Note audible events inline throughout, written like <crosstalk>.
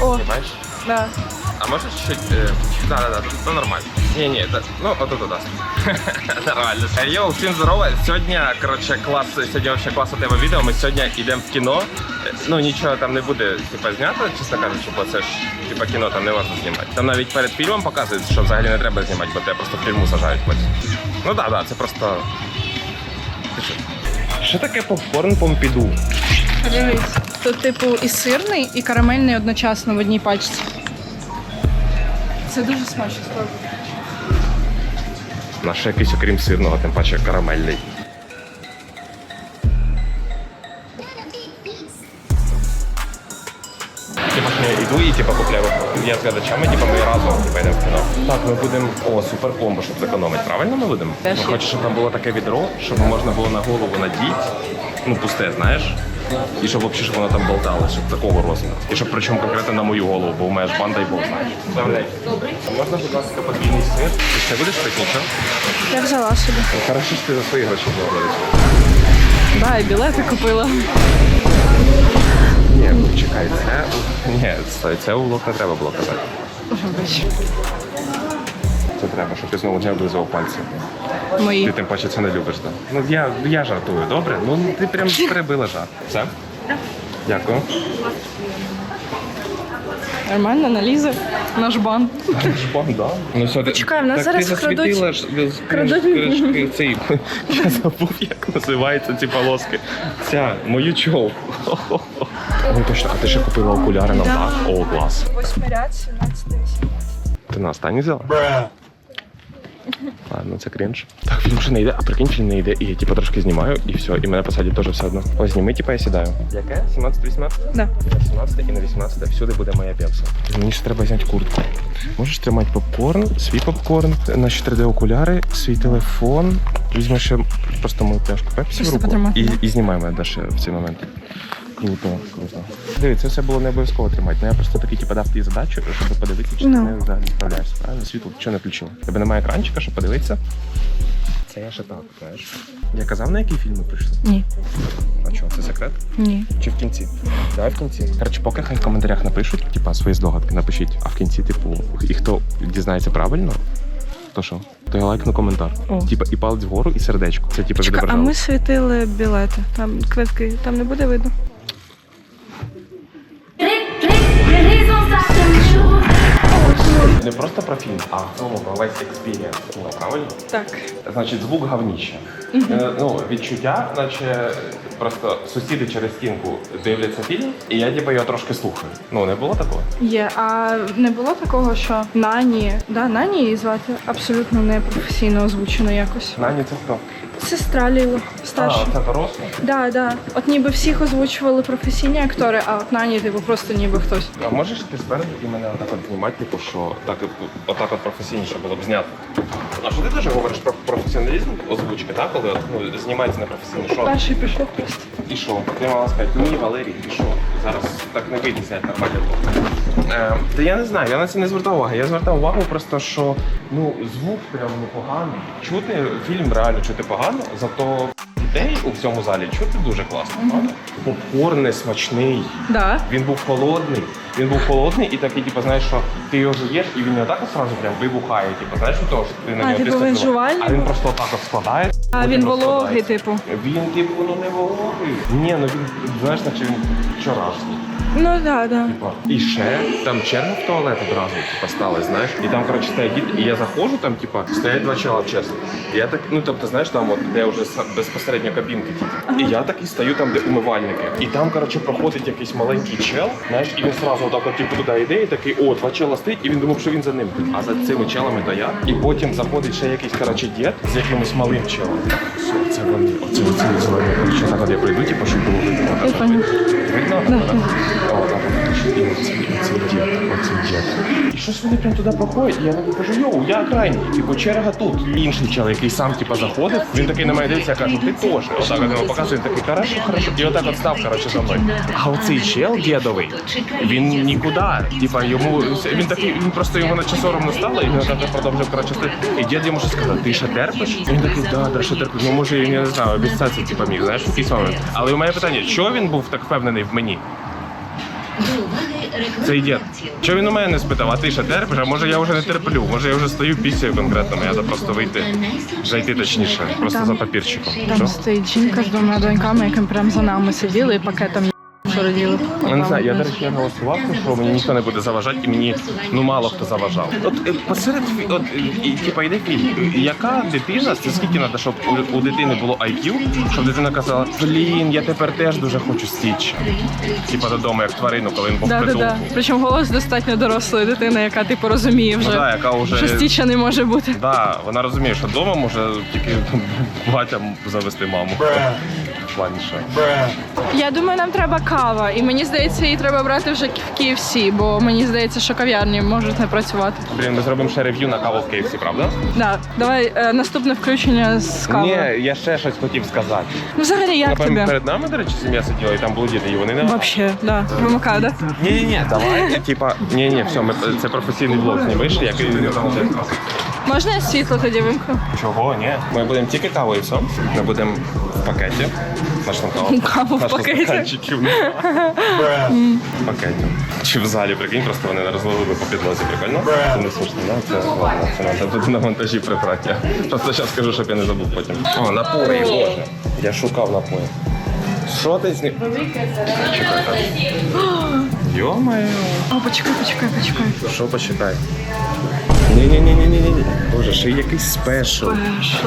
О, Понимаешь? да. А можешь чуть-чуть... Э, да, да, да, ну нормально. Не, не, да, <laughs> ну от туди. Нормально. Е, Йоу, всім здорово. Сьогодні, коротше, клас, сьогодні вообще клас у тебе відео. Ми сьогодні йдемо в кіно. Е, Ну нічого там не буде, типа, знято, чесно кажучи, бо це ж типа кіно там не можна знімати. Там навіть перед фільмом показують, що взагалі не треба знімати, бо тебе просто в тюрму сажають потім. Ну да, да, це просто. Ти? Що таке попкорн помпіду? Дивись. Тут, типу, і сирний, і карамельний одночасно в одній пачці. Це дуже смачно, справді. Наш якийсь окрім сирного, тим паче карамельний. Типа ж я йду і типа купляю. Я з глядачами, типа ми разом типа, йдемо в кіно. Так, ми будемо. О, супер комбо, щоб зекономити. Правильно ми будемо? Ну, є. Щоб там було таке відро, щоб можна було на голову надіти. Ну, пусте, знаєш. І щоб взагалі щоб воно там болтало, щоб такого розміру. І щоб причому конкретно на мою голову, бо у мене ж банда і Бог знаєш. Добре. А можна, будь ласка, подвійний сир? Ти ще будеш пити нічого? Я взяла собі. Ну, Хорошо, що ти за свої гроші зробила. Да, і білети купила. Ні, ну чекай, це. Ні, це, це у не треба було казати. Вибач. Треба, щоб ти знову не облизував пальці. Ти тим паче це не любиш, так? Ну я, я жартую, добре? Ну ти прям перебила жарт. Все? Дякую. Нормально, налізе. Наш бан. Жбан, да. Ну все, ти, Почекай, в нас так зараз ти засвітила ж- з- крадуть. кришки цей. <laughs> Я забув, як називаються ці полоски. Ця, мою чолку. <laughs> Ну точно, а ти ще купила окуляри нам, так? О, клас. Восьмий ряд, 17 Ти на останній взяла? <laughs> Ладно, це крінж. Так, фільм ще не йде, а прикинь, фільм не йде, і я типу трошки знімаю, і все, і мене посадять теж все одно. Ось зніми, типу, я сідаю. Яке? 17-18? Да. На 17 і на 18 всюди буде моя пепса. Мені ж треба зняти куртку. Можеш тримати попкорн, свій попкорн, наші 3D окуляри, свій телефон. Візьмеш ще просто мою пляшку пепсі в руку і, і знімай мене Даша в цей момент. Круто, круто. Дивись, це все було не обов'язково тримати. Ну я просто такий типу, дав тобі задачу, щоб подивитися, чи Ну. ти не взагалі справляєшся. Правильно? Світло чого не включила? Тебе немає екранчика, щоб подивитися. Це я ще так, знаєш. Я казав, на який фільм ми прийшли? Ні. А чого, це секрет? Ні. Чи в кінці? Давай в кінці. Коротше, поки хай в коментарях напишуть, типа свої здогадки напишіть, а в кінці, типу, і хто дізнається правильно, то що? То я лайкну коментар. О. Типа і палець вгору, і сердечко. Це типу Чекай, а відображало. ми світили білети. Там квитки, там не буде видно. Не просто про фільм, а в цілому про весь експірієнс. Ну, правильно? Так. Значить, звук говніще. Е, ну, відчуття, наче просто сусіди через стінку дивляться фільм, і я типу, його трошки слухаю. Ну, не було такого? Є. А не було такого, що Нані, да, Нані її звати абсолютно не професійно озвучено якось. Нані, це хто? Сестра Ліла, старша. А, це дорослий? Да, да. От ніби всіх озвучували професійні актори, а от Нані, типу, просто ніби хтось. А можеш ти спереду і мене отак от знімати, типу, що так, отак от професійніше було б знято? А що ти теж говориш про професіоналізм озвучки, так? Коли от, ну, знімається непрофесійно, що? Перший пішов просто. І що? Ти мала сказати, ні, Валерій, і що? Зараз так не вийде зняти нормально. Е, та я не знаю, я на це не звертав уваги. Я звертав увагу просто, що ну, звук прям непоганий. Чути фільм реально чути погано, зато дітей у всьому залі чути дуже класно. правда? Попкорн не смачний. Да. Він був холодний. Він був холодний і такий, типу, знаєш, що ти його жуєш, і він не отак от сразу прям вибухає. Типу, знаєш, від того, що ти на А, нього типу, він жувальний А він був? просто отак от складає. А потім він вологий, розкладається. типу. Він, типу, ну не вологий. Ні, ну він, знаєш, наче він вчорашній. Ну да, да. Типа. І ще там черга в туалет одразу типа, сталася, знаєш. І там, коротше, стоять діти, і я заходжу, там, типа, стоять два чола, чесно. І я так, ну тобто, знаєш, там, от, де вже са- безпосередньо кабінки, типу. І я такий стою там, де умивальники. І там, коротше, проходить якийсь маленький чел, знаєш, і він зразу отак, от, типу, туди йде, і такий, о, два чела стоїть, і він думав, що він за ним. А за цими челами то я. І потім заходить ще якийсь, коротше, дід з якимось малим челом. Це вони, оце оці зелені. Коротше, так от я прийду, типу, щоб було видно. Видно? Да. Так, і щось вони прям туди проходять, і я такий кажу, йоу, я крайній, типу, черга тут. Інший чоловік, який сам типу, заходив, він такий на мене дивиться, я кажу, ти теж. Отак от йому показує, він такий, хорошо, хорошо. І отак от став, коротше, за мною. А оцей чел дідовий, він нікуди. Типа йому він такий, він просто йому наче соромно стало, і він отак от продовжив коротше. І дід йому щось сказав, ти ще терпиш? І він такий, да, да, ще терплю. Ну може, я не знаю, обіцяться, типа міг, знаєш, якийсь момент. Але у мене питання, чого він був так впевнений в мені? Цей йде. Що він у мене не спитав, а ти ще терпиш? А може я вже не терплю? Може я вже стою пісію конкретно, Я треба просто вийти. Зайти точніше, просто за папірчиком. Там Що? стоїть жінка з двома доньками, яким прямо за нами сиділи і пакетом є- Я не знаю, я, до речі, я голосував, що мені ніхто не буде заважати, і мені ну мало хто заважав. От е, посеред фі- от е, і, типа йде фільм. Яка дитина, це скільки треба, щоб у, у дитини було IQ, щоб дитина казала, блін, я тепер теж дуже хочу стіч. Типа додому, як тварину, коли він був в Да, да, притулку. да. Причому голос достатньо дорослої дитини, яка типу розуміє вже, Ну да, яка вже що стіча не може бути. Да, вона розуміє, що вдома може тільки <laughs> батям завести маму. Плані. Я думаю, нам треба кава, і мені здається, її треба брати вже в KFC, бо мені здається, що кав'ярні можуть не працювати. Блін, ми зробимо ще рев'ю на каву в KFC, правда? Да, давай е, наступне включення з кавою. Ні, я ще щось хотів сказати. Ну, взагалі, як Напевно, тобі? перед нами, до речі, сім'я сиділа, і там були діти, і вони не Вообще, да. Вимикаю, да? Ні, ні, ні, давай. Типа, ні, ні, все, ми це професійний блог знімеш, як і Можна я світло тоді вимкну? чого, ні. Ми будемо тільки каву і все. Ми будемо в пакеті. Наш там. Каву в пакеті. В пакеті. Чи в залі, прикинь, просто вони не розловили по підлозі, прикольно? Це не смішно, да? Це ладно, це треба буде на монтажі прибрати. Просто зараз скажу, щоб я не забув потім. О, напої, боже. Я шукав напої. Що ти з ним? Йо-моє. О, почекай, почекай, почекай. Що почитай? Ні-ні-ні-ні-ні. Боже, ще якийсь спешл. Пешл.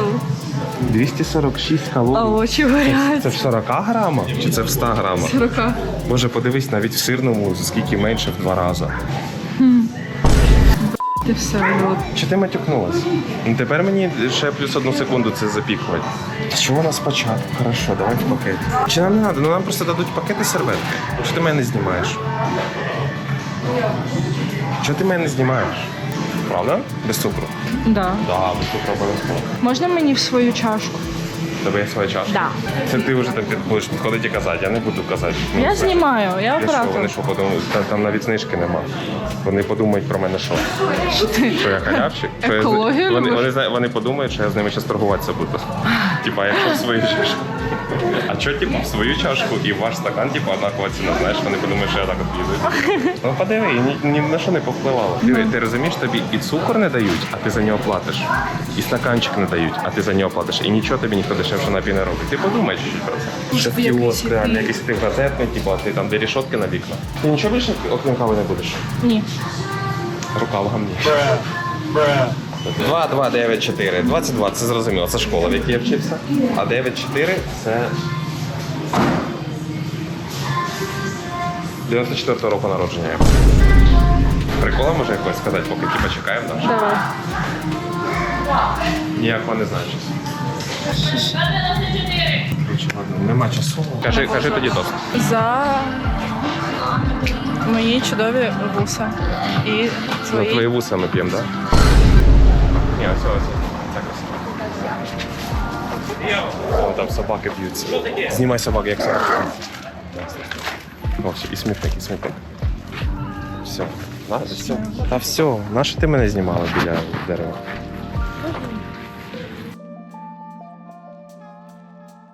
246 А калорій. очі Це горять. в 40 грамах чи це в 100 грамах? Рука. Боже, подивись, навіть в сирному скільки менше в два рази. Ти все, от. Чи ти матюкнулась? Ну тепер мені ще плюс одну секунду це запікувати. Чого у нас спочатку? Хорошо, давай в пакеті. Чи нам не треба? Ну нам просто дадуть пакети серветки. Чи ти мене знімаєш? Чого ти мене не знімаєш? Правда? Без цукру? Да. Да, без цукру обов'язково. Можна мені в свою чашку? Тебе є своя чашка? Да. Це ти вже так будеш підходити і казати, я не буду казати. Ну, Я це- знімаю, я Я що, оператор. вони що подумають? Та, там навіть знижки нема. Вони подумають про мене що? Що ти? Що я халявчик? Що я з- Екологію вони, любиш? вони, зна- вони подумають, що я з ними зараз торгуватися буду. Типа, якщо в свою чашку. А що, типу, в свою чашку і в ваш стакан, типу, однакова ціна, знаєш, вони подумають, що я так от їду. Ну подиви, ні, ні на що не повпливало. Диви, ти розумієш, тобі і цукор не дають, а ти за нього платиш. І стаканчик не дають, а ти за нього платиш. І нічого тобі ніхто дешевше напій не робить. Ти подумай чуть-чуть про це. Ще кіоск, реально, якийсь ти газетний, типу, а ти там де рішотки на вікна. Ти нічого більше, окрім кави, не будеш? Ні. Рука в гамні. 2, 2, 9, 4. 22, це зрозуміло, це школа, в якій я вчився. А 9, 4 це. 94-го року народження. Прикола може якось сказати, поки типа чекаємо. Давай. Ніякого не значить. Нема часу. Кажи, кажи тоді тост. За мої чудові вуса. І Ну, твої. твої вуса ми п'ємо, так? Да? Ні, ось ось. Так ось. О, там собаки б'ються. Знімай собак, як собаки. О, все, і смітник, і смітник. Все. Да, все. Та все. Нащо ти мене знімала біля дерева?